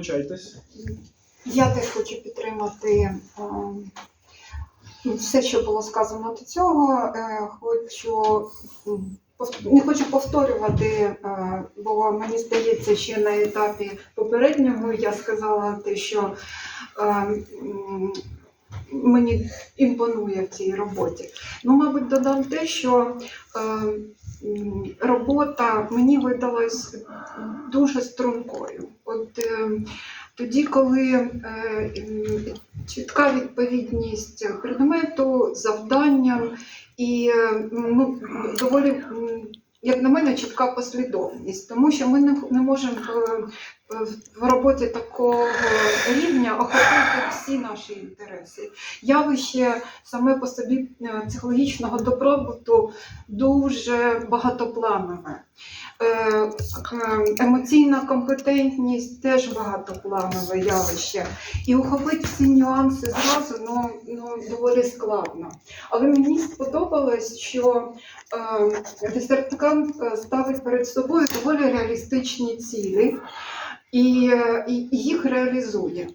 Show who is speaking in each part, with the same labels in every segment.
Speaker 1: Вибачайтесь.
Speaker 2: Я теж хочу підтримати е, все, що було сказано до цього. Е, Хочу не хочу повторювати, е, бо мені здається, ще на етапі попереднього я сказала те, що мені імпонує в цій роботі. Ну, мабуть, додам те, що робота мені видалась дуже стрункою. От е, тоді, коли е, чітка відповідність предмету, завданням і е, ну, доволі, як на мене, чітка послідовність, тому що ми не, не можемо в, роботі такого рівня охопити всі наші інтереси. Явище саме по собі е, психологічного добробуту дуже багатопланове. Е, Емоційна компетентність теж багатопланове явище. І ухопити всі нюанси зразу ну, ну, доволі складно. Але мені сподобалось, що е, дисертант е, ставить перед собою доволі реалістичні цілі. І, е, і і їх реалізує.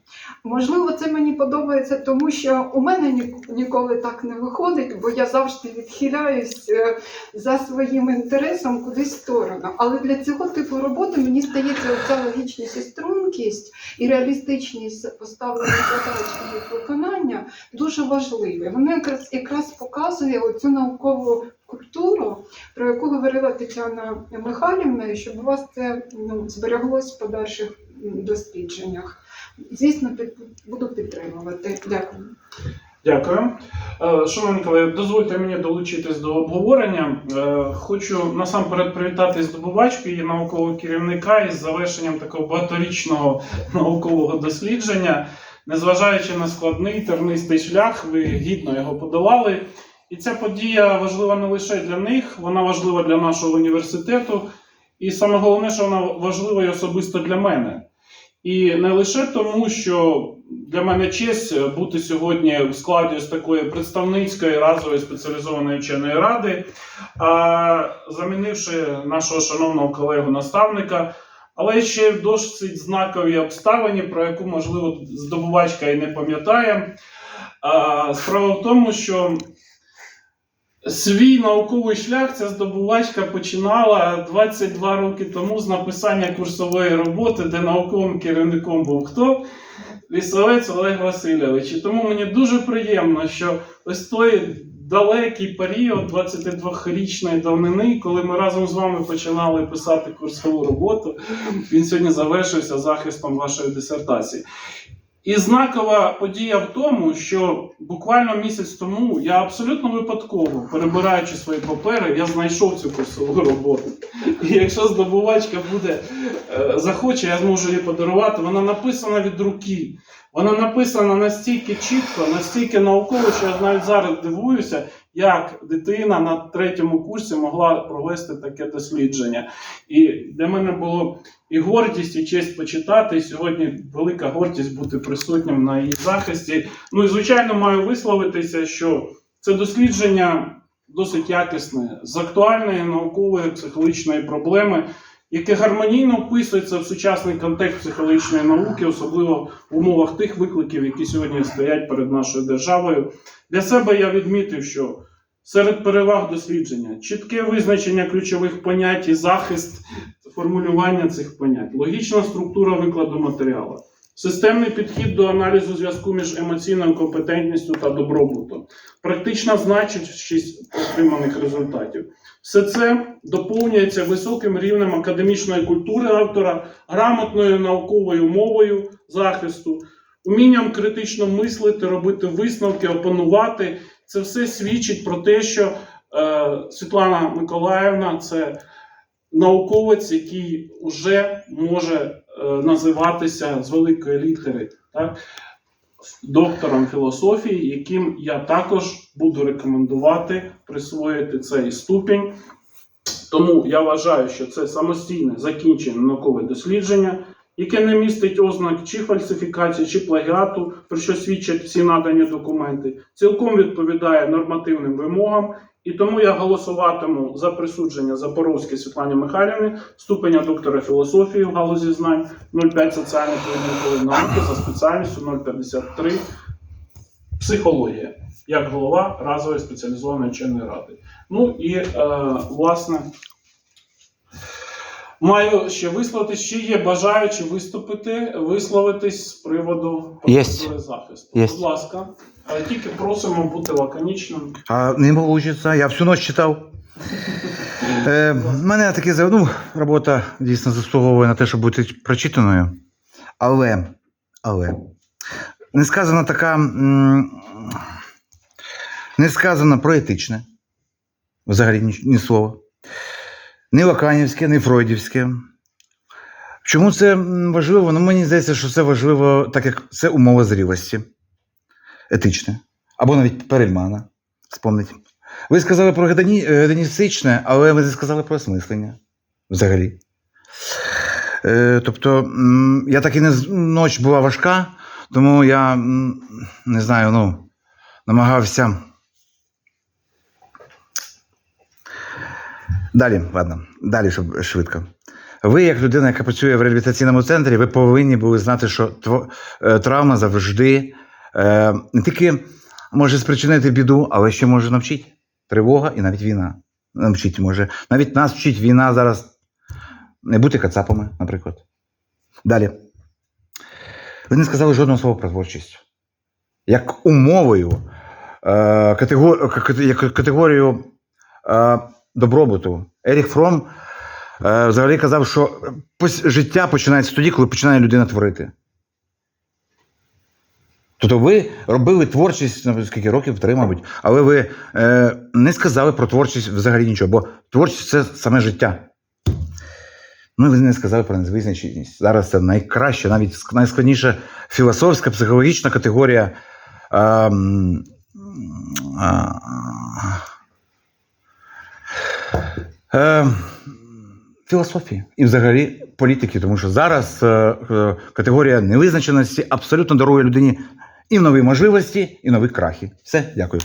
Speaker 2: Можливо, це мені подобається, тому що у мене ні- ніколи так не виходить, бо я завжди відхиляюсь е, за своїм інтересом кудись в сторону. Але для цього типу роботи мені здається, ця логічність і стрункість і реалістичність поставлених задач і виконання дуже важливі. Воно якраз якраз показує оцю наукову культуру, про яку говорила Тетяна Михайлівна, і щоб у вас це ну, збереглось в подальших дослідженнях. Звісно, буду підтримувати. Дякую.
Speaker 1: Дякую. Е, Шановні колеги, дозвольте мені долучитись до обговорення. Е, Хочу насамперед привітати здобувачку її наукового керівника із завершенням такого багаторічного наукового дослідження. Незважаючи на складний тернистий шлях, ви гідно його подолали. І ця подія важлива не лише для них, вона важлива для нашого університету. І саме головне, що вона важлива і особисто для мене. І не лише тому, що для мене честь бути сьогодні в складі з такої представницької разової спеціалізованої вченої ради, а замінивши нашого шановного колегу наставника, але ще досить знаковій обставині, про яку, можливо, здобувачка і не пам'ятає. Справа в тому, що свій науковий шлях ця здобувачка починала 22 роки тому з написання курсової роботи, де науковим керівником був хто? Лісовець Олег Васильович. І тому мені дуже приємно, що ось той далекий період 22-річної давнини, коли ми разом з вами починали писати курсову роботу, він сьогодні завершився захистом вашої дисертації. І знакова подія в тому, що буквально місяць тому я абсолютно випадково, перебираючи свої папери, я знайшов цю курсову роботу. І якщо здобувачка буде е, захоче, я зможу її подарувати. Вона написана від руки. Вона написана настільки чітко, настільки науково, що я навіть зараз дивуюся, як дитина на третьому курсі могла провести таке дослідження. І для мене було і гордість, і честь почитати. Сьогодні велика гордість бути присутнім на її захисті. Ну і звичайно, маю висловитися, що це дослідження досить якісне з актуальної наукової психологічної проблеми, яке гармонійно вписується в сучасний контекст психологічної науки, особливо в умовах тих викликів, які сьогодні стоять перед нашою державою. Для себе я відмітив, що серед переваг дослідження чітке визначення ключових понять і захист формулювання цих понять, логічна структура викладу матеріалу, системний підхід до аналізу зв'язку між емоційною компетентністю та добробутом, практична значущість отриманих результатів. Все це доповнюється високим рівнем академічної культури автора, грамотною науковою мовою захисту, умінням критично мислити, робити висновки, опанувати. Це все свідчить про те, що е, Світлана Миколаївна це науковець, який вже може е, називатися з великої літери, так? доктором філософії, яким я також буду рекомендувати присвоїти цей ступінь. Тому я вважаю, що це самостійне закінчення наукове дослідження, яке не містить ознак чи фальсифікації, чи плагіату, про що свідчать всі надані документи, цілком відповідає нормативним вимогам, і тому я голосуватиму за присудження Запорозькій Світлані Михайлівні ступеня доктора філософії в галузі знань 05 соціально-поведінкової науки за спеціальністю 053 психологія як голова разової спеціалізованої вченої ради. Ну і е, власне. Маю ще висловити, ще є бажаючі виступити, висловитись з приводу процедури захисту.
Speaker 3: Єсть.
Speaker 1: Будь ласка, але тільки просимо бути лаконічним.
Speaker 3: А не получится. Я всю ночь читав. Е, мене таке ну, робота дійсно заслуговує на те, щоб бути прочитаною. Але, але не сказана така. Не сказано про етичне. Взагалі ні, ні слова. Ні лаканівське, ні фройдівське. Чому це важливо? Ну, мені здається, що це важливо, так як це умова зрілості. Етичне. Або навіть Перельмана. Спомнить. Ви сказали про е, гедоністичне, але ви не сказали про осмислення взагалі. Е, тобто, я так і не ніч була важка, тому я не знаю, ну, намагався. Далі, ладно, далі, щоб швидко. Ви, як людина, яка працює в реабілітаційному центрі, ви повинні були знати, що е, травма завжди е, не тільки може спричинити біду, але ще може навчити. Тривога і навіть війна. Навчить може. Навіть нас вчить війна зараз не бути кацапами, наприклад. Далі. Ви не сказали жодного слова про творчість. Як умовою, е, категорію добробуту. Еріх Фром е, взагалі казав, що життя починається тоді, коли починає людина творити. Тобто ви робили творчість ну, скільки років, три, мабуть, але ви е, не сказали про творчість взагалі нічого, бо творчість це саме життя. Ну, ви не сказали про незвизначеність. Зараз це найкраща, навіть найскладніша філософська, психологічна категорія. е, а, е, філософії і взагалі політики, тому що зараз е, е, категорія невизначеності абсолютно дарує людині і нові можливості, і нові крахи. Все, дякую.